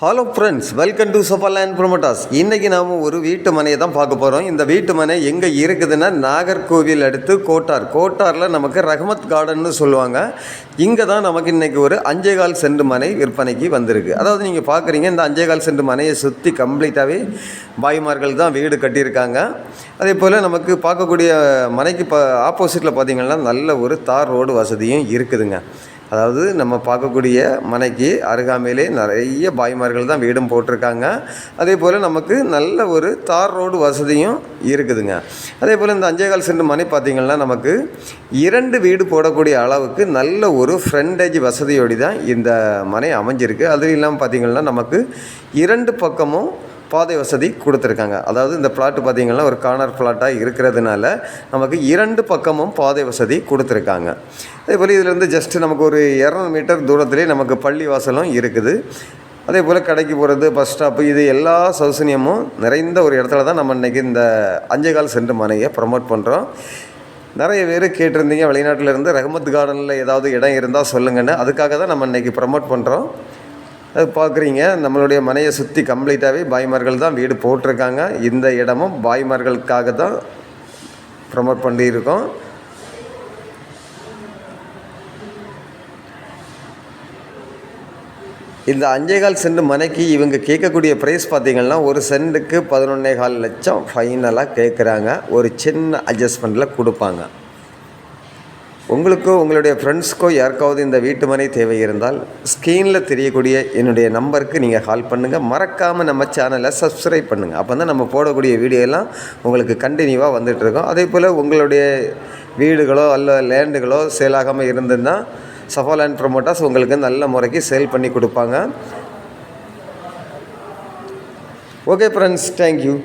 Hello friends welcome to sofa land promoters இன்றைக்கி நாம் ஒரு வீட்டு மனையை தான் பார்க்க போகிறோம் இந்த வீட்டு மனை எங்கே இருக்குதுன்னா நாகர்கோவில் அடுத்து கோட்டார். கோட்டாரில் நமக்கு ரஹமத் கார்டன்னு சொல்லுவாங்க. இங்கே தான் நமக்கு இன்றைக்கி ஒரு அஞ்சேகால் சென்ட் மனை விற்பனைக்கு வந்திருக்கு. அதாவது நீங்கள் பார்க்குறீங்க இந்த அஞ்சேகால் சென்ட் மனையை சுற்றி கம்ப்ளீட்டாகவே பாய்மார்கள் தான் வீடு கட்டியிருக்காங்க. அதே போல் நமக்கு பார்க்கக்கூடிய மனைக்கு ப ஆப்போசிட்டில் பார்த்தீங்கன்னா நல்ல ஒரு தார் ரோடு வசதியும் இருக்குதுங்க. அதாவது நம்ம பார்க்கக்கூடிய மனைக்கு அருகாமையிலே நிறைய பாய்மார்கள் தான் வீடும் போட்டிருக்காங்க. அதே போல் நமக்கு நல்ல ஒரு தார் ரோடு வசதியும் இருக்குதுங்க. அதே போல் இந்த அஞ்சேகால் சென்று மனை பார்த்திங்கன்னா நமக்கு இரண்டு வீடு போடக்கூடிய அளவுக்கு நல்ல ஒரு ஃப்ரண்டேஜ் வசதியோடு தான் இந்த மனை அமைஞ்சிருக்கு. அது இல்லாமல் பார்த்திங்கன்னா நமக்கு இரண்டு பக்கமும் பாதை வசதி கொடுத்துருக்காங்க. அதாவது இந்த பிளாட் பார்த்திங்கன்னா ஒரு கார்னர் பிளாட்டாக இருக்கிறதுனால நமக்கு இரண்டு பக்கமும் பாதை வசதி கொடுத்துருக்காங்க. அதே போல் இதிலேருந்து ஜஸ்ட்டு நமக்கு ஒரு இரநூறு மீட்டர் தூரத்துலேயே நமக்கு பள்ளி வாசலும் இருக்குது. அதே போல் கடைக்கு போகிறது பஸ் ஸ்டாப்பு இது எல்லா சௌசன்யமும் நிறைந்த ஒரு இடத்துல தான் நம்ம இன்றைக்கி இந்த அஞ்சேகால் சென்று மனையை ப்ரமோட் பண்ணுறோம் நிறைய பேர் கேட்டிருந்தீங்க வெளிநாட்டிலேருந்து ரஹமத் கார்டனில் ஏதாவது இடம் இருந்தால் சொல்லுங்கன்னு. அதுக்காக தான் நம்ம இன்றைக்கி ப்ரமோட் பண்ணுறோம் அது பார்க்குறீங்க. நம்மளுடைய மனையை சுற்றி கம்ப்ளீட்டாகவே பாய்மார்கள் தான் வீடு போட்டிருக்காங்க. இந்த இடமும் பாய்மார்களுக்காக தான் ப்ரமோட் பண்ணியிருக்கோம். இந்த அஞ்சேகால் சென்ட் மனைக்கு இவங்க கேட்கக்கூடிய ப்ரைஸ் பார்த்திங்கன்னா ஒரு சென்ட்டுக்கு பதினொன்னே கால் லட்சம் ஃபைனலாக கேட்குறாங்க. ஒரு சின்ன அட்ஜஸ்ட்மெண்ட்டில் கொடுப்பாங்க. உங்களுக்கோ உங்களுடைய ஃப்ரெண்ட்ஸ்க்கோ யாருக்காவது இந்த வீட்டு மனை தேவை இருந்தால் ஸ்க்ரீனில் தெரியக்கூடிய என்னுடைய நம்பருக்கு நீங்கள் கால் பண்ணுங்கள் மறக்காமல் நம்ம சேனலை சப்ஸ்கிரைப் பண்ணுங்கள் அப்போ தான் நம்ம போடக்கூடிய வீடியோலாம் உங்களுக்கு கண்டினியூவாக வந்துட்டுருக்கோம் அதே போல் உங்களுடைய வீடுகளோ அல்ல லேண்டுகளோ சேலாகாமல் இருந்ததுன்னா சஃபா லேண்ட் ப்ரொமோட்டர்ஸ் உங்களுக்கு நல்ல முறைக்கு சேல் பண்ணி கொடுப்பாங்க. Okay friends thank you